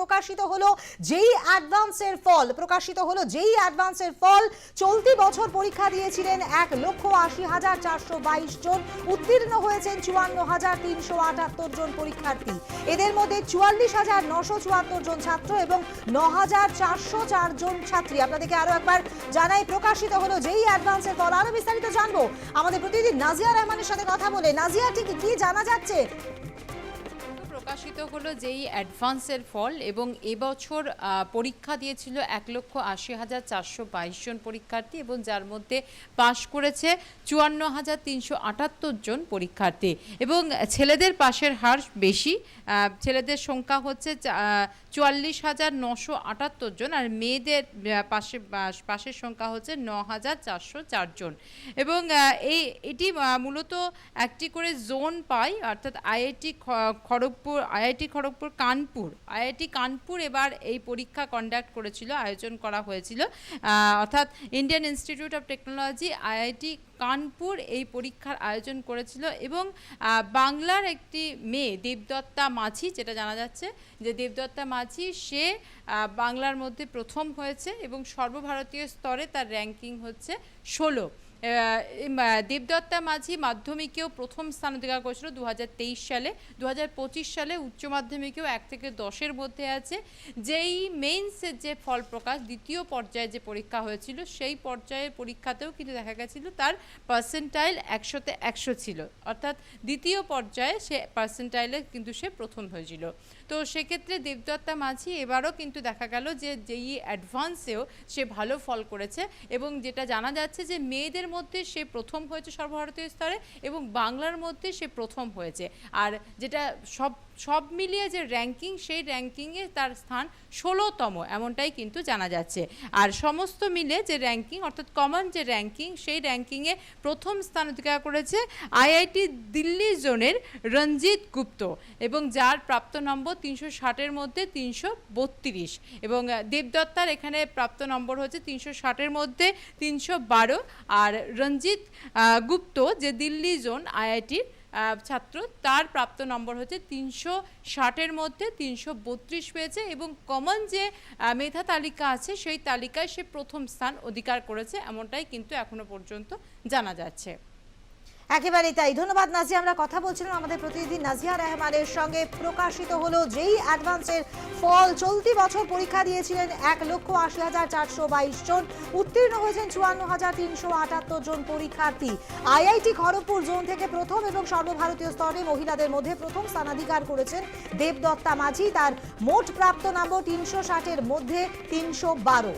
প্রকাশিত হলো যেই অ্যাডভান্সের ফল, প্রকাশিত হলো যেই অ্যাডভান্সের ফল। চলতি বছর পরীক্ষা দিয়েছিলেন এক লক্ষ আশি হাজার চারশো বাইশ জন। উত্তীর্ণ হয়েছেন চুয়ান্ন হাজার তিনশো আটাত্তর জন পরীক্ষার্থী। এদের মধ্যে চুয়াল্লিশ হাজার নশো চুয়াত্তর জন ছাত্র এবং ন হাজার চারশো চার জন ছাত্রী। আপনাদেরকে আরও একবার জানাই, প্রকাশিত হলো যেই অ্যাডভান্সের ফল। আরও বিস্তারিত জানব। আমাদের প্রতিদিন নাজিয়া রহমানের সাথে কথা বলে। নাজিয়া, ঠিক কি জানা যাচ্ছে? প্রকাশিত হলো যেই অ্যাডভান্সের ফল এবং এবছর পরীক্ষা দিয়েছিল এক লক্ষ আশি হাজার চারশো বাইশ জন পরীক্ষার্থী এবং যার মধ্যে পাশ করেছে চুয়ান্ন হাজার তিনশো আটাত্তর জন পরীক্ষার্থী। এবং ছেলেদের পাশের হার বেশি ছেলেদের সংখ্যা হচ্ছে চুয়াল্লিশ হাজার নশো আটাত্তর জন আর মেয়েদের পাশে পাশের সংখ্যা হচ্ছে ন হাজার চারশো চারজন এবং এই, এটি মূলত একটি করে জোন পায়, অর্থাৎ IIT Kharagpur IIT Kharagpur, Kanpur. IIT Kanpur এবার এই পরীক্ষা কন্ডাক্ট করেছিল, আয়োজন করা হয়েছিল। অর্থাৎ Indian Institute of Technology IIT Kanpur এই পরীক্ষার আয়োজন করেছিল এবং বাংলার একটি মেয়ে, দেবদত্তা মাঝি, যেটা জানা যাচ্ছে যে দেবদত্তা মাঝি, সে বাংলার মধ্যে প্রথম হয়েছে এবং সর্বভারতীয় স্তরে তার র্যাঙ্কিং হচ্ছে ষোলো। দেবদত্তা মাঝি মাধ্যমিকেও প্রথম স্থান অধিকার করেছিল দু হাজার তেইশ সালে। দু হাজার পঁচিশ সালে উচ্চ মাধ্যমিকেও এক থেকে দশের মধ্যে আছে। যেই মেইনসের যে ফল প্রকাশ, দ্বিতীয় পর্যায়ে যে পরীক্ষা হয়েছিল, সেই পর্যায়ের পরীক্ষাতেও কিন্তু দেখা গেছিল তার পার্সেন্টাইল একশোতে একশো ছিল। অর্থাৎ দ্বিতীয় পর্যায়ে সে পার্সেন্টাইলে কিন্তু সে প্রথম হয়েছিল। তো সেক্ষেত্রে দেবদত্তা মাঝি এবারও কিন্তু দেখা গেল যে যেই অ্যাডভান্সেও সে ভালো ফল করেছে এবং যেটা জানা যাচ্ছে যে মেয়েদের মধ্যে সে প্রথম হয়েছে সর্বভারতীয় স্তরে এবং বাংলার মধ্যে সে প্রথম হয়েছে। আর যেটা সব সব মিলিয়ে যে র্যাঙ্কিং সেই র্যাঙ্কিংয়ে তার স্থান ষোলোতম, এমনটাই কিন্তু জানা যাচ্ছে। আর সমস্ত মিলে যে র্যাঙ্কিং অর্থাৎ কমন যে র্যাঙ্কিং সেই র্যাঙ্কিংয়ে প্রথম স্থান অধিকার করেছে আইআইটি দিল্লি জোনের রঞ্জিত গুপ্ত এবং যার প্রাপ্ত নম্বর তিনশো ষাটের মধ্যে তিনশো বত্রিশ এবং দেবদত্তার এখানে প্রাপ্ত নম্বর হচ্ছে তিনশো ষাটের মধ্যে তিনশো বারো। আর রঞ্জিত গুপ্ত যে দিল্লি জোন আইআইটির ছাত্র, তার প্রাপ্ত নম্বর হচ্ছে তিনশো ষাটের মধ্যে তিনশো বত্রিশ পেয়েছে এবং কমন যে মেধা তালিকা আছে সেই তালিকায় সে প্রথম স্থান অধিকার করেছে এমনটাই কিন্তু এখনও পর্যন্ত জানা যাচ্ছে। একেবারেই তাই। ধন্যবাদ, নাজিয়া। আমরা কথা বলছিলাম আমাদের প্রতিনিধি নাজিয়া রহমানের সঙ্গে। প্রকাশিত হলো যেই অ্যাডভান্সের ফল। চলতি বছর পরীক্ষা দিয়েছিলেন এক লক্ষ আশি হাজার চারশো বাইশ জন। উত্তীর্ণ হয়েছেন চুয়ান্ন হাজার তিনশো আটাত্তর জন পরীক্ষার্থী। আইআইটি খড়গপুর জোন থেকে প্রথম এবং সর্বভারতীয় স্তরে মহিলাদের মধ্যে প্রথম স্থানাধিকার করেছেন দেবদত্তা মাঝি। তার মোট প্রাপ্ত নম্বর তিনশো ষাটের মধ্যে তিনশো বারো।